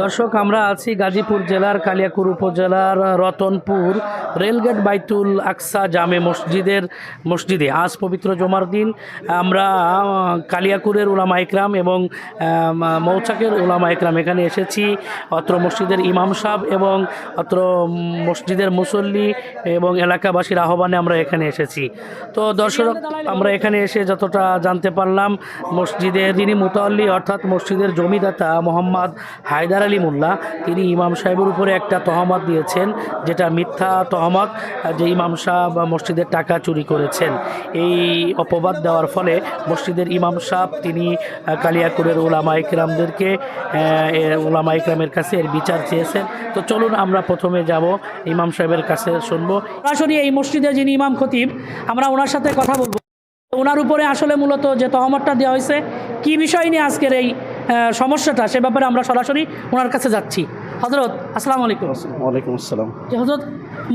দর্শক, আমরা আছি গাজীপুর জেলার কালিয়াকুর উপজেলার রতনপুর রেলগেট বাইতুল আকসা জামে মসজিদের মসজিদে। আজ পবিত্র জমার দিন। আমরা কালিয়াকুরের উলামা ইকরাম এবং মৌচাকের উলামা ইকরাম এখানে এসেছি। অত্র মসজিদের ইমাম সাহেব এবং অত্র মসজিদের মুসল্লি এবং এলাকাবাসীর আহ্বানে আমরা এখানে এসেছি। তো দর্শক, আমরা এখানে এসে যতটা জানতে পারলাম, মসজিদের, যিনি মুতাল্লি অর্থাৎ মসজিদের জমিদাতা মোহাম্মদ হায়দার আলী মোল্লা। তিনি ইমাম সাহেবের উপরে একটা তহমত দিয়েছেন, যেটা মিথ্যা তহমত যে ইমাম সাহেব মসজিদের টাকা চুরি করেছেন। এই অপবাদ দেওয়ার ফলে মসজিদের ইমাম সাহেব, তিনি কালিয়াকুরের ওলামা ইকরামদেরকে ওলামা ইকরামের কাছে এর বিচার চেয়েছেন। তো চলুন আমরা প্রথমে যাব, ইমাম সাহেবের কাছে শুনব। সরাসরি এই মসজিদের যিনি ইমাম খতিব, আমরা ওনার সাথে কথা বলব। ওনার উপরে আসলে মূলত যে তহমতটা দেওয়া হয়েছে, কি বিষয় নিয়ে আজকের এই সমস্যাটা সে ব্যাপারে আমরা সরাসরি ওনার কাছে যাচ্ছি। হজরত আসসালামু আলাইকুম। ওয়ালাইকুম আসসালাম। যে হজরত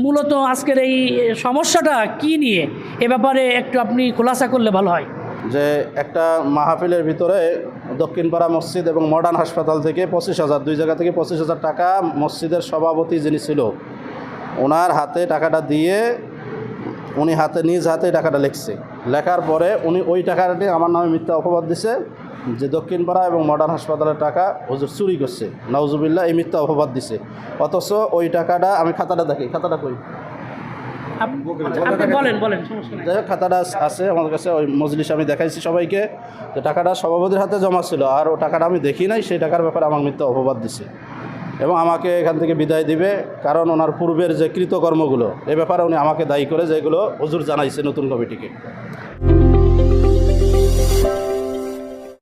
মূলত আজকের এই সমস্যাটা কি নিয়ে? এ ব্যাপারে একটু আপনি খোলাসা করলে ভালো হয়। যে একটা মাহফিলের ভিতরে দক্ষিণপাড়া মসজিদ এবং মডার্ন হাসপাতাল থেকে পঁচিশ হাজার দুই জায়গা থেকে পঁচিশ হাজার টাকা মসজিদের সভাপতি যিনি ছিল ওনার হাতে টাকাটা দিয়ে উনি হাতে নিজ হাতে টাকাটা লিখছে। লেখার পরে উনি ওই টাকাটি আমার নামে মিথ্যা অপবাদ দিছে। যে দক্ষিণপাড়া এবং মডার্ন হাসপাতালের টাকা হুজুর চুরি করছে। নওজুবিল্লাহ এই মিথ্যা অপবাদ দিছে। অথচ ওই টাকাটা আমি খাতাটা দেখি। খাতাটা কই? আপ- আপনি বলেন বলেন সমস্যা নেই। যাই হোক খাতাটা আছে আমাদের কাছে ওই মজলিস আমি দেখাইছি সবাইকে। যে টাকাটা সভাপতির হাতে জমা ছিল আর ও টাকাটা আমি দেখি নাই সেই টাকার ব্যাপারে আমার মিথ্যা অপবাদ দিছে। এবং আমাকে এখান থেকে বিদায় দিবে কারণ ওনার পূর্বের যে কৃতকর্মগুলো এ ব্যাপারে উনি আমাকে দায়ী করে যেগুলো হুজুর জানাইছে নতুন কমিটিকে।